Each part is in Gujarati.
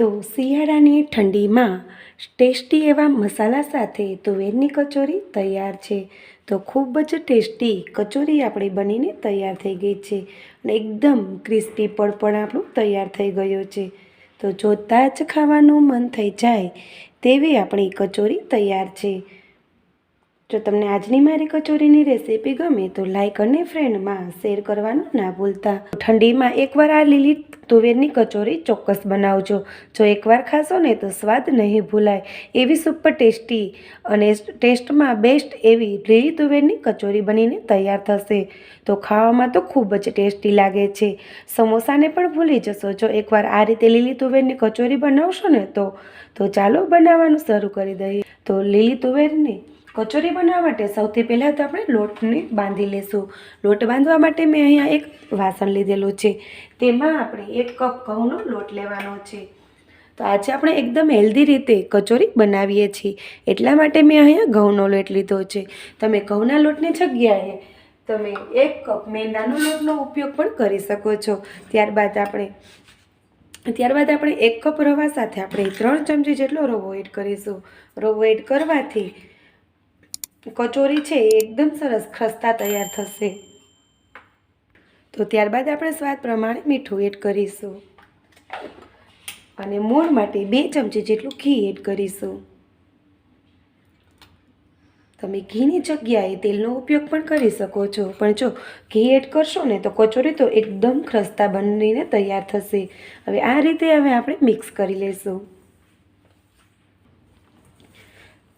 તો શિયાળાની ઠંડીમાં ટેસ્ટી એવા મસાલા સાથે તુવેરની કચોરી તૈયાર છે. તો ખૂબ જ ટેસ્ટી કચોરી આપણી બનીને તૈયાર થઈ ગઈ છે અને એકદમ ક્રિસ્પી પડપણ આપણું તૈયાર થઈ ગયો છે. તો જોતાં જ ખાવાનું મન થઈ જાય તેવી આપણી કચોરી તૈયાર છે. જો તમને આજની મારી કચોરીની રેસીપી ગમે તો લાઇક અને ફ્રેન્ડમાં શેર કરવાનું ના ભૂલતા. ઠંડીમાં એકવાર આ લીલી તુવેરની કચોરી ચોક્કસ બનાવજો. જો એકવાર ખાશો ને તો સ્વાદ નહીં ભૂલાય. એવી સુપર ટેસ્ટી અને ટેસ્ટમાં બેસ્ટ એવી લીલી તુવેરની કચોરી બનીને તૈયાર થશે. તો ખાવામાં તો ખૂબ જ ટેસ્ટી લાગે છે. સમોસાને પણ ભૂલી જશો. જો એકવાર આ રીતે લીલી તુવેરની કચોરી બનાવશો ને તો તો ચાલો બનાવવાનું શરૂ કરી દઈએ. તો લીલી તુવેરની કચોરી બનાવવા માટે સૌથી પહેલાં તો આપણે લોટને બાંધી લેશું. લોટ બાંધવા માટે મેં અહીંયા એક વાસણ લીધેલું છે. તેમાં આપણે એક કપ ઘઉંનો લોટ લેવાનો છે. તો આજે આપણે એકદમ હેલ્ધી રીતે કચોરી બનાવીએ છીએ. એટલા માટે મેં અહીંયા ઘઉંનો લોટ લીધો છે. તમે ઘઉંના લોટની જગ્યાએ તમે એક કપ મેંદાનો લોટનો ઉપયોગ પણ કરી શકો છો. ત્યારબાદ આપણે ત્યારબાદ આપણે એક કપ રવા સાથે આપણે ત્રણ ચમચી જેટલો રવો એડ કરીશું. રવો એડ કરવાથી કચોરી છે એ એકદમ સરસ ખસ્તા તૈયાર થશે. તો ત્યારબાદ આપણે સ્વાદ પ્રમાણે મીઠું એડ કરીશું. અને મોણ માટે બે ચમચી જેટલું ઘી એડ કરીશું. તમે ઘીની જગ્યાએ તેલનો ઉપયોગ પણ કરી શકો છો. પણ જો ઘી એડ કરશો ને તો કચોરી તો એકદમ ખસ્તા બનીને તૈયાર થશે. હવે આ રીતે હવે આપણે મિક્સ કરી લઈશું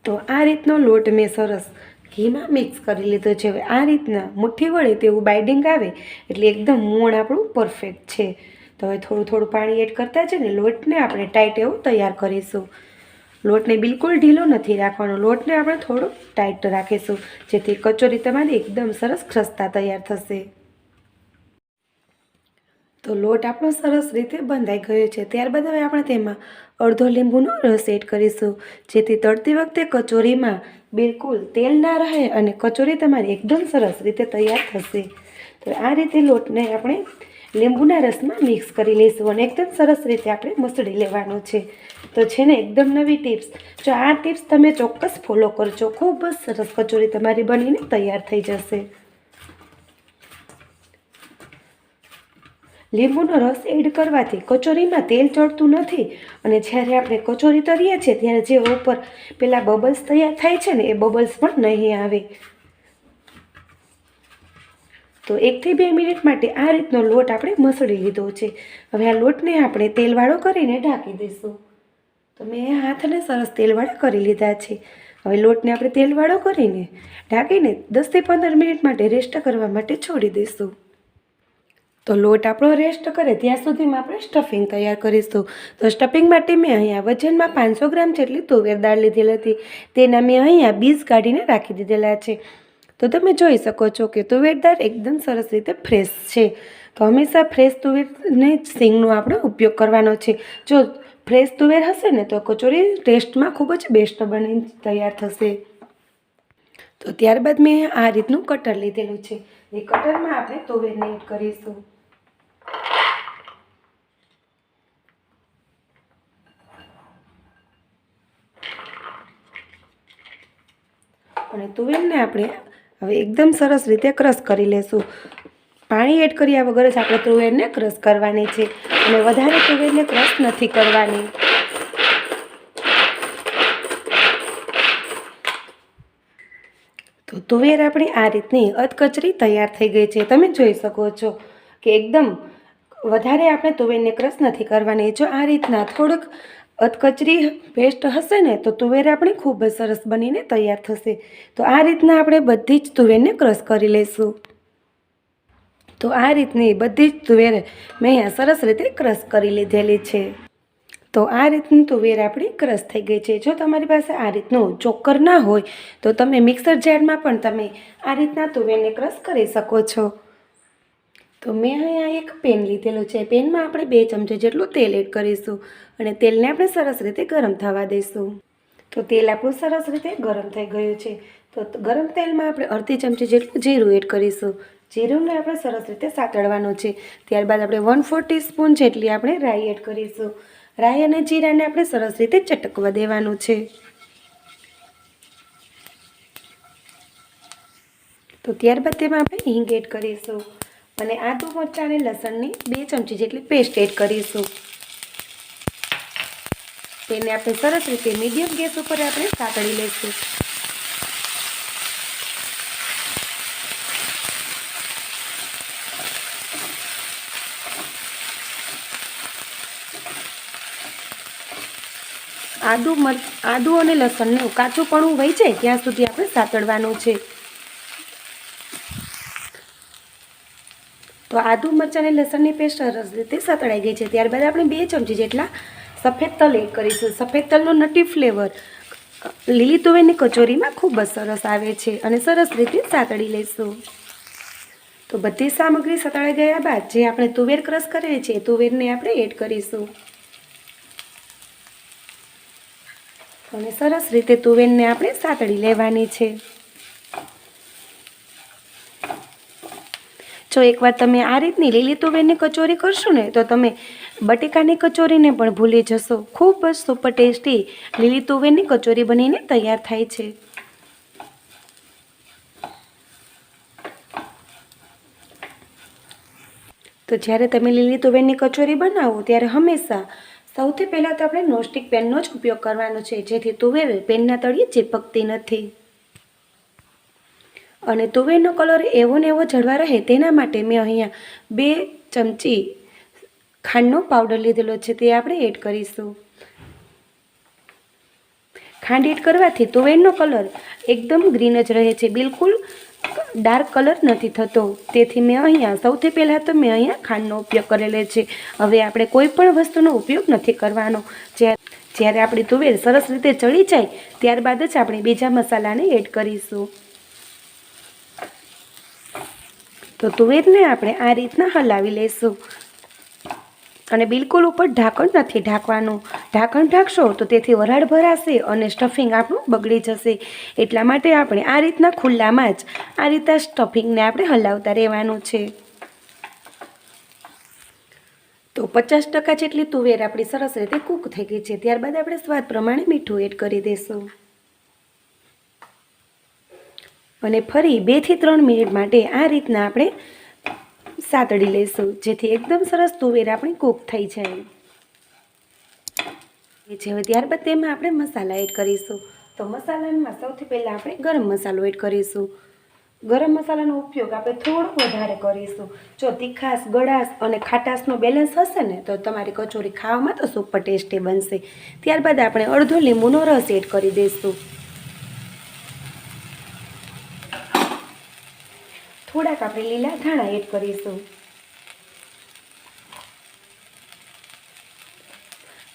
તો આ રીતનો લોટ મેં સરસ ઘીમાં મિક્સ કરી લીધો છે. હવે આ રીતના મુઠ્ઠી વળે તેવું બાઇડિંગ આવે એટલે એકદમ મોણ આપણું પરફેક્ટ છે. તો હવે થોડું થોડું પાણી એડ કરતા છે ને લોટને આપણે ટાઈટ એવું તૈયાર કરીશું. લોટને બિલકુલ ઢીલો નથી રાખવાનો. લોટને આપણે થોડો ટાઈટ રાખીશું જેથી કચોરી તમારી એકદમ સરસ ખસતા તૈયાર થશે. તો લોટ આપણો સરસ રીતે બંધાઈ ગયો છે. ત્યારબાદ હવે આપણે તેમાં અડધો લીંબુનો રસ એડ કરીશું. જેથી તળતી વખતે કચોરીમાં બિલકુલ તેલ ના રહે અને કચોરી તમારી એકદમ સરસ રીતે તૈયાર થશે. તો આ રીતે લોટને આપણે લીંબુના રસમાં મિક્સ કરી લઈશું અને એકદમ સરસ રીતે આપણે મસળી લેવાનો છે. તો છે ને એકદમ નવી ટિપ્સ. જો આ ટિપ્સ તમે ચોક્કસ ફોલો કરજો. ખૂબ જ સરસ કચોરી તમારી બનીને તૈયાર થઈ જશે. લીંબુનો રસ એડ કરવાથી કચોરીમાં તેલ ચડતું નથી અને જ્યારે આપણે કચોરી તરીએ છીએ ત્યારે જે ઉપર પેલા બબલ્સ તૈયાર થાય છે ને એ બબલ્સ પણ નહીં આવે. તો એકથી બે મિનિટ માટે આ રીતનો લોટ આપણે મસળી લીધો છે. હવે આ લોટને આપણે તેલવાળો કરીને ઢાંકી દઈશું. તો મેં હાથને સરસ તેલવાળા કરી લીધા છે. હવે લોટને આપણે તેલવાળો કરીને ઢાંકીને દસથી પંદર મિનિટ માટે રેસ્ટ કરવા માટે છોડી દઈશું. તો લોટ આપણો રેસ્ટ કરે, ત્યાં સુધીમાં આપણે સ્ટફિંગ તૈયાર કરીશું. તો સ્ટફિંગ માટે મેં અહીંયા વજનમાં પાંચસો ગ્રામ જેટલી તુવેર દાળ લીધેલી હતી. તેના મેં અહીંયા બીજ કાઢીને રાખી દીધેલા છે. તો તમે જોઈ શકો છો કે તુવેર દાળ એકદમ સરસ રીતે ફ્રેશ છે. તો હંમેશા ફ્રેશ તુવેરને સિંગનો આપણે ઉપયોગ કરવાનો છે. જો ફ્રેશ તુવેર હશે ને, તો કચોરી ટેસ્ટમાં ખૂબ જ બેસ્ટ બની તૈયાર થશે. તો ત્યારબાદ મેં આ રીતનું કટર લીધેલું છે. એ કટરમાં આપણે તુવેરને એડ કરીશું. અને તુવેરને આપણે હવે એકદમ સરસ રીતે ક્રશ કરી લેશું. પાણી એડ કર્યા વગર જ આપણે તુવેરને ક્રશ કરવાની છે. અને વધારે તુવેરને ક્રશ નથી કરવાની. તો તુવેર આપણી આ રીતની અધકચરી તૈયાર થઈ ગઈ છે. તમે જોઈ શકો છો કે એકદમ વધારે આપણે તુવેરને ક્રશ નથી કરવાની. જો આ રીતના થોડુંક અધકચરી પેસ્ટ હશે ને, તો તુવેર આપણી ખૂબ જ સરસ બનીને તૈયાર થશે. તો આ રીતના આપણે બધી જ તુવેરને ક્રશ કરી લઈશું. તો આ રીતની બધી જ તુવેર મેં અહીંયા સરસ રીતે ક્રશ કરી લીધેલી છે. તો આ રીતની તુવેર આપણી ક્રશ થઈ ગઈ છે. જો તમારી પાસે આ રીતનું ચોક્કર ના હોય, તો તમે મિક્સર જારમાં પણ તમે આ રીતના તુવેરને ક્રશ કરી શકો છો. તો મેં અહીંયા એક પેન લીધેલું છે. પેનમાં આપણે બે ચમચી જેટલું તેલ એડ કરીશું અને તેલને આપણે સરસ રીતે ગરમ થવા દઈશું. તો તેલ આપણું સરસ રીતે ગરમ થઈ ગયું છે. તો ગરમ તેલમાં આપણે અડધી ચમચી જેટલું જીરું એડ કરીશું. જીરુંને આપણે સરસ રીતે સાતળવાનું છે. ત્યારબાદ આપણે વન ફોર ટીસ્પૂન જેટલી આપણે રાઈ એડ કરીશું. રાઈ અને જીરાને આપણે સરસ રીતે ચટકવા દેવાનું છે. તો ત્યારબાદ તેમાં આપણે હિંગ એડ કરીશું. અને આદુ મરચાં અને લસણની બે ચમચી જેટલી પેસ્ટ એડ કરીશું. તેને આપણે સરસ રીતે મીડિયમ ગેસ ઉપર આપણે સાતળી લઈશું. આદુ મર, આદુ અને લસણને કાચું પણ વહી જાય ત્યાં સુધી આપણે સાતળવાનું છે. તો આદુ મરચાં અને લસણની પેસ્ટ સરસ રીતે સતળાઈ ગઈ છે. ત્યારબાદ આપણે બે ચમચી જેટલા સફેદ તલ એડ કરીશું. સફેદ તલનો નટી ફ્લેવર લીલી તુવેરની કચોરીમાં ખૂબ જ સરસ આવે છે અને સરસ રીતે સાતળી લઈશું તો બધી સામગ્રી સતળાઈ ગયા બાદ જે આપણે તુવેર ક્રશ કરેલી છે તુવેરને આપણે એડ કરીશું. અને સરસ રીતે તુવેરને આપણે સાતળી લેવાની છે. જો એકવાર તમે આ રીતની લીલી તુવેરની કચોરી કરશો ને, તો તમે બટેકાની કચોરીને પણ ભૂલી જશો. ખૂબ જ સુપર ટેસ્ટી લીલી તુવેરની કચોરી બનીને તૈયાર થાય છે. તો જ્યારે તમે લીલી તુવેરની કચોરી બનાવો, ત્યારે હંમેશા સૌથી પહેલાં તો આપણે નોસ્ટિક પેનનો જ ઉપયોગ કરવાનો છે, જેથી તુવેર પેનના તળિયે ચીપકતી નથી. અને તુવેરનો કલર એવો ને એવો જળવા રહે તેના માટે મેં અહીંયા બે ચમચી ખાંડનો પાવડર લીધેલો છે, તે આપણે એડ કરીશું. ખાંડ એડ કરવાથી તુવેરનો કલર એકદમ ગ્રીન જ રહે છે, બિલકુલ ડાર્ક કલર નથી થતો. તેથી મેં અહીંયા સૌથી પહેલાં તો મેં અહીંયા ખાંડનો ઉપયોગ કરેલો છે. હવે આપણે કોઈ પણ વસ્તુનો ઉપયોગ નથી કરવાનો. જ્યારે આપણી તુવેર સરસ રીતે ચડી જાય, ત્યારબાદ જ આપણે બીજા મસાલાને એડ કરીશું. તો તુવેરને આપણે આ રીતના હલાવી લઈશું. અને બિલકુલ ઉપર ઢાંકણ નથી ઢાંકવાનું. ઢાંકણ ઢાંકશો તો તેથી વરાળ ભરાશે અને સ્ટફિંગ આપણું બગડી જશે. એટલા માટે આપણે આ રીતના ખુલ્લામાં જ આ રીતના સ્ટફિંગને આપણે હલાવતા રહેવાનું છે. તો પચાસ ટકા જેટલી તુવેર આપણી સરસ રીતે કૂક થઈ ગઈ છે. ત્યારબાદ આપણે સ્વાદ પ્રમાણે મીઠું એડ કરી દઈશું. અને ફરી બેથી ત્રણ મિનિટ માટે આ રીતના આપણે સાતળી લઈશું જેથી એકદમ સરસ તુવેર આપણી કૂક થઈ જાય. એ છે, હવે ત્યારબાદ તેમાં આપણે મસાલા એડ કરીશું. તો મસાલામાં સૌથી પહેલાં આપણે ગરમ મસાલો એડ કરીશું. ગરમ મસાલાનો ઉપયોગ આપણે થોડો વધારે કરીશું. જો તીખાશ, ગળાશ અને ખાટાશનો બેલેન્સ હશે ને, તો તમારી કચોરી ખાવામાં તો સુપર ટેસ્ટી બનશે. ત્યારબાદ આપણે અડધો લીંબુનો રસ એડ કરી દઈશું. થોડાક આપણે લીલા ધાણા એડ કરીશું.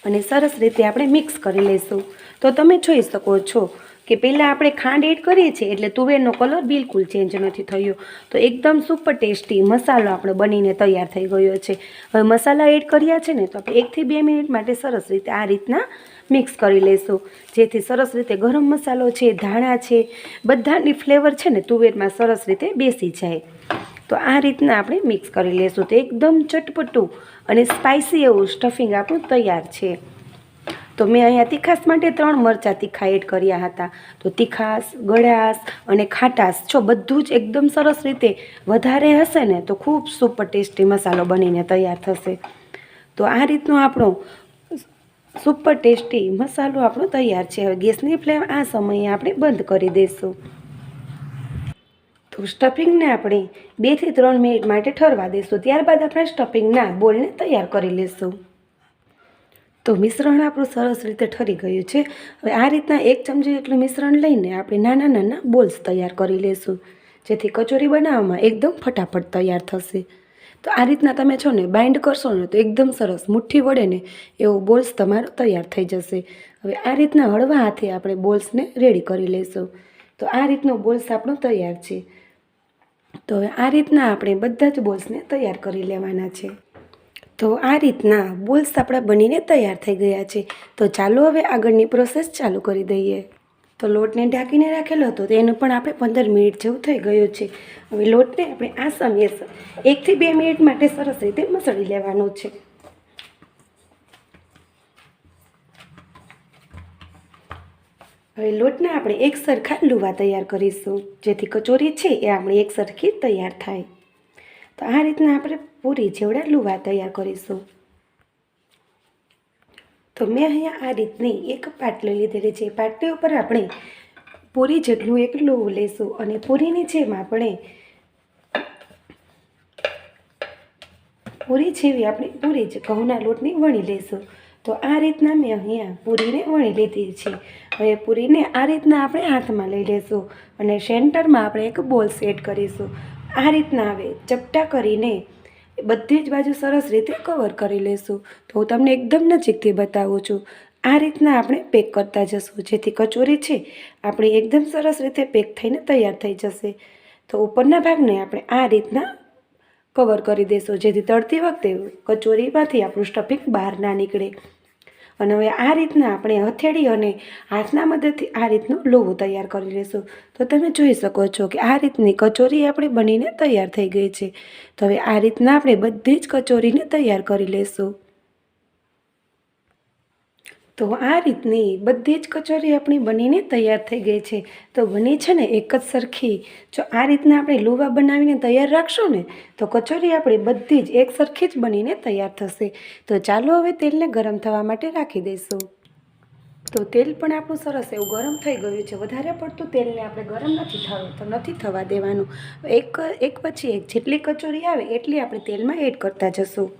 અને સરસ રીતે આપણે મિક્સ કરી લઈશું. તો તમે જોઈ શકો છો કે પહેલાં આપણે ખાંડ એડ કરીએ છીએ એટલે તુવેરનો કલર બિલકુલ ચેન્જ નથી થયો. તો એકદમ સુપર ટેસ્ટી મસાલો આપણો બનીને તૈયાર થઈ ગયો છે. હવે મસાલા એડ કર્યા છે ને તો આપણે એકથી બે મિનિટ માટે સરસ રીતે આ રીતના મિક્સ કરી લઈશું જેથી સરસ રીતે ગરમ મસાલો છે, ધાણા છે, બધાની ફ્લેવર છે ને તુવેરમાં સરસ રીતે બેસી જાય. તો આ રીતના આપણે મિક્સ કરી લઈશું તો એકદમ ચટપટું અને સ્પાઇસી એવું સ્ટફિંગ આપણું તૈયાર છે. તો મેં અહીંયા તીખાસ માટે ત્રણ મરચાં તીખા એડ કર્યા હતા. તો તીખાસ, ગળાશ અને ખાટાશ છો બધું જ એકદમ સરસ રીતે વધારે હશે ને, તો ખૂબ સુપર ટેસ્ટી મસાલો બનીને તૈયાર થશે. તો આ રીતનો આપણો સુપર ટેસ્ટી મસાલો આપણો તૈયાર છે. હવે ગેસની ફ્લેમ આ સમયે આપણે બંધ કરી દઈશું. તો સ્ટફિંગને આપણે બેથી ત્રણ મિનિટ માટે ઠરવા દઈશું. ત્યારબાદ આપણે સ્ટફિંગના બોલને તૈયાર કરી લઈશું. તો મિશ્રણ આપણું સરસ રીતે ઠરી ગયું છે. હવે આ રીતના એક ચમચી જેટલું મિશ્રણ લઈને આપણે નાના નાના બોલ્સ તૈયાર કરી લઈશું જેથી કચોરી બનાવવામાં એકદમ ફટાફટ તૈયાર થશે. તો આ રીતના તમે છો ને બાઇન્ડ કરશો ને તો એકદમ સરસ મુઠ્ઠી વડે ને એવો બોલ્સ તમારો તૈયાર થઈ જશે. હવે આ રીતના હળવા હાથે આપણે બોલ્સને રેડી કરી લઈશું તો આ રીતનો બોલ્સ આપણો તૈયાર છે. તો હવે આ રીતના આપણે બધા જ બોલ્સને તૈયાર કરી લેવાના છે. તો આ રીતના બોલ્સ આપણા બનીને તૈયાર થઈ ગયા છે. તો ચાલો હવે આગળની પ્રોસેસ ચાલુ કરી દઈએ. તો લોટને ઢાંકીને રાખેલો હતો તો એનું પણ આપણે પંદર મિનિટ જેવું થઈ ગયું છે. હવે લોટને આપણે આ સમયે એકથી બે મિનિટ માટે સરસ રીતે મસળી લેવાનો છે. હવે લોટના આપણે એક સરખા લુવા તૈયાર કરીશું. જેથી કચોરી છે એ આપણી એક સરખી તૈયાર થાય. તો આ રીતના આપણે પૂરી જેવડા લુવા તૈયાર કરીશું. તો મેં અહીંયા આ રીતની એક પાટલી લીધેલી છે. પાટલી ઉપર આપણે પૂરી જેટલું એક લોવું લેશું અને પૂરીની જેમ આપણે પૂરી જેવી આપણે પૂરી જ ઘઉંના લોટની વણી લઈશું તો આ રીતના મેં અહીંયા પૂરીને વણી લીધી છે. હવે પૂરીને આ રીતના આપણે હાથમાં લઈ લેશું અને સેન્ટરમાં આપણે એક બોલ સેટ કરીશું. આ રીતના આવે, ચપટા કરીને બધી જ બાજુ સરસ રીતે કવર કરી લેશું. તો હું તમને એકદમ નજીકથી બતાવું છું. આ રીતના આપણે પેક કરતા જશું. જેથી કચોરી છે, આપણી એકદમ સરસ રીતે પેક થઈને તૈયાર થઈ જશે. તો ઉપરના ભાગને આપણે આ રીતના કવર કરી દેશું. જેથી તળતી વખતે કચોરીમાંથી આપણું સ્ટફિંગ બહાર ના નીકળે. અને હવે આ રીતના આપણે હથેળી અને હાથના મદદથી આ રીતનું લોહું તૈયાર કરી લેશું. તો તમે જોઈ શકો છો કે આ રીતની કચોરી આપણે બનીને તૈયાર થઈ ગઈ છે. તો હવે આ રીતના આપણે બધી જ કચોરીને તૈયાર કરી લેશું. તો આ રીતની બધી જ કચોરી આપણી બનીને તૈયાર થઈ ગઈ છે. તો બની છે ને એક જ સરખી. જો આ રીતના આપણે લુવા બનાવીને તૈયાર રાખશું ને, તો કચોરી આપણી બધી જ એક સરખી જ બનીને તૈયાર થશે. તો ચાલો હવે તેલને ગરમ થવા માટે રાખી દઈશું. તો તેલ પણ આપણું સરસ એવું ગરમ થઈ ગયું છે. વધારે પડતું તેલને આપણે ગરમ નથી થવું, તો નથી થવા દેવાનું. એક એક પછી એક જેટલી કચોરી આવે, એટલી આપણે તેલમાં એડ કરતા જશું.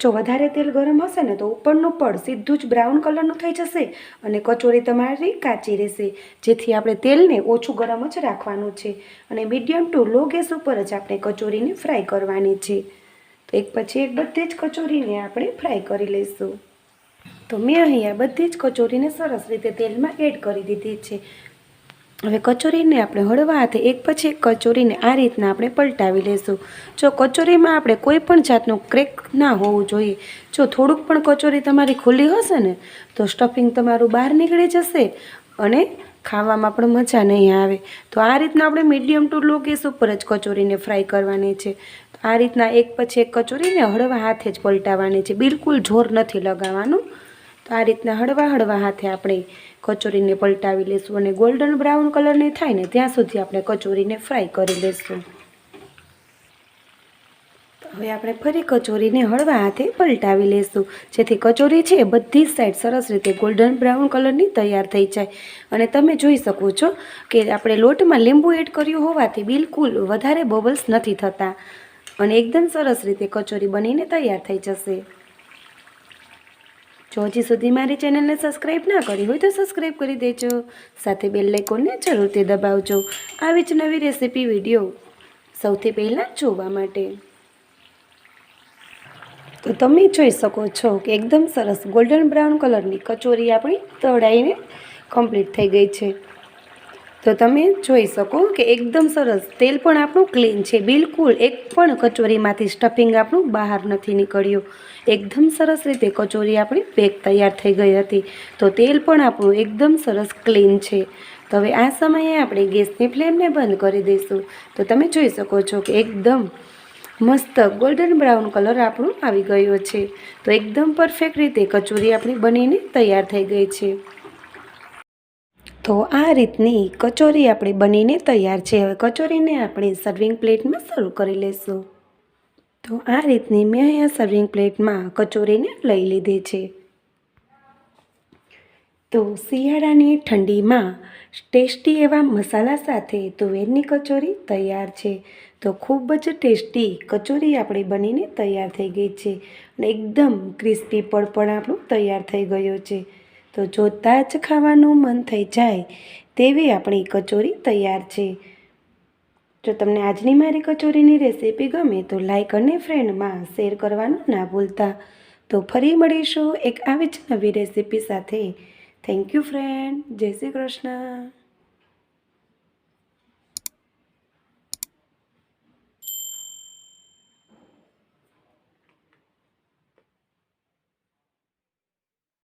જો વધારે તેલ ગરમ હશે ને તો ઉપરનું પડ સીધું જ બ્રાઉન કલરનું થઈ જશે અને કચોરી તમારી કાચી રહેશે. જેથી આપણે તેલને ઓછું ગરમ જ રાખવાનું છે અને મીડિયમ ટુ લો ગેસ ઉપર જ આપણે કચોરીને ફ્રાય કરવાની છે. તો એક પછી એક બધી જ કચોરીને આપણે ફ્રાય કરી લઈશું. તો મેં અહીંયા બધી જ કચોરીને સરસ રીતે તેલમાં એડ કરી દીધી છે. હવે કચોરીને આપણે હળવા હાથે, એક પછી એક કચોરીને આ રીતના આપણે પલટાવી લઈશું જો કચોરીમાં આપણે કોઈ પણ જાતનું ક્રેક ના હોવું જોઈએ, જો થોડુંક પણ કચોરી તમારી ખુલ્લી હશે ને, તો સ્ટફિંગ તમારું બહાર નીકળી જશે અને ખાવામાં પણ મજા નહીં આવે. તો આ રીતના આપણે મીડિયમ ટુ લો ગેસ ઉપર જ કચોરીને ફ્રાય કરવાની છે. આ રીતના એક પછી એક કચોરીને હળવા હાથે જ પલટાવવાની છે. બિલકુલ જોર નથી લગાવવાનું. તો આ રીતના હળવા હળવા હાથે આપણે કચોરીને પલટાવી લેશું અને ગોલ્ડન બ્રાઉન કલરની થાય ને ત્યાં સુધી આપણે કચોરીને ફ્રાય કરી લેશું. હવે આપણે ફરી કચોરીને હળવા હાથે પલટાવી લઈશું જેથી કચોરી છે બધી જ સાઈડ સરસ રીતે ગોલ્ડન બ્રાઉન કલરની તૈયાર થઈ જાય. અને તમે જોઈ શકો છો કે આપણે લોટમાં લીંબુ એડ કર્યું હોવાથી બિલકુલ વધારે બબલ્સ નથી થતા. અને એકદમ સરસ રીતે કચોરી બનીને તૈયાર થઈ જશે. જો હજી સુધી મારી ચેનલને સબસ્ક્રાઈબ ના કરી હોય તો સબસ્ક્રાઈબ કરી દેજો. સાથે બેલ આઇકોનને જરૂરથી દબાવજો. આવી જ નવી રેસીપી વીડિયો સૌથી પહેલાં જોવા માટે. તો તમે જોઈ શકો છો કે એકદમ સરસ ગોલ્ડન બ્રાઉન કલરની કચોરી આપણી તળાઈને કમ્પ્લીટ થઈ ગઈ છે. તો તમે જોઈ શકો કે એકદમ સરસ. તેલ પણ આપણું ક્લીન છે. બિલકુલ એક પણ કચોરીમાંથી સ્ટફિંગ આપણું બહાર નથી નીકળ્યું. એકદમ સરસ રીતે કચોરી આપણી પેક તૈયાર થઈ ગઈ હતી. તો તેલ પણ આપણું એકદમ સરસ ક્લીન છે. તો હવે આ સમયે આપણે ગેસની ફ્લેમને બંધ કરી દઈશું. તો તમે જોઈ શકો છો કે એકદમ મસ્ત ગોલ્ડન બ્રાઉન કલર આપણું આવી ગયો છે. તો એકદમ પરફેક્ટ રીતે કચોરી આપણી બનીને તૈયાર થઈ ગઈ છે. તો આ રીતની કચોરી આપણી બનીને તૈયાર છે. હવે કચોરીને આપણે સર્વિંગ પ્લેટમાં સર્વ કરી લઈશું. તો આ રીતની મેં અહીંયા સર્વિંગ પ્લેટમાં કચોરીને લઈ લીધી છે. તો શિયાળાની ઠંડીમાં ટેસ્ટી એવા મસાલા સાથે તુવેરની કચોરી તૈયાર છે. તો ખૂબ જ ટેસ્ટી કચોરી આપણી બનીને તૈયાર થઈ ગઈ છે. અને એકદમ ક્રિસ્પી પડ પણ આપણું તૈયાર થઈ ગયો છે. તો જોતાં જ ખાવાનું મન થઈ જાય તેવી આપણી કચોરી તૈયાર છે. જો તમને આજની મારી કચોરીની રેસીપી ગમે તો લાઇક અને ફ્રેન્ડમાં શેર કરવાનું ના ભૂલતા. તો ફરી મળીશું એક આવી જ નવી રેસીપી સાથે. થેન્ક યુ ફ્રેન્ડ જય શ્રી કૃષ્ણ.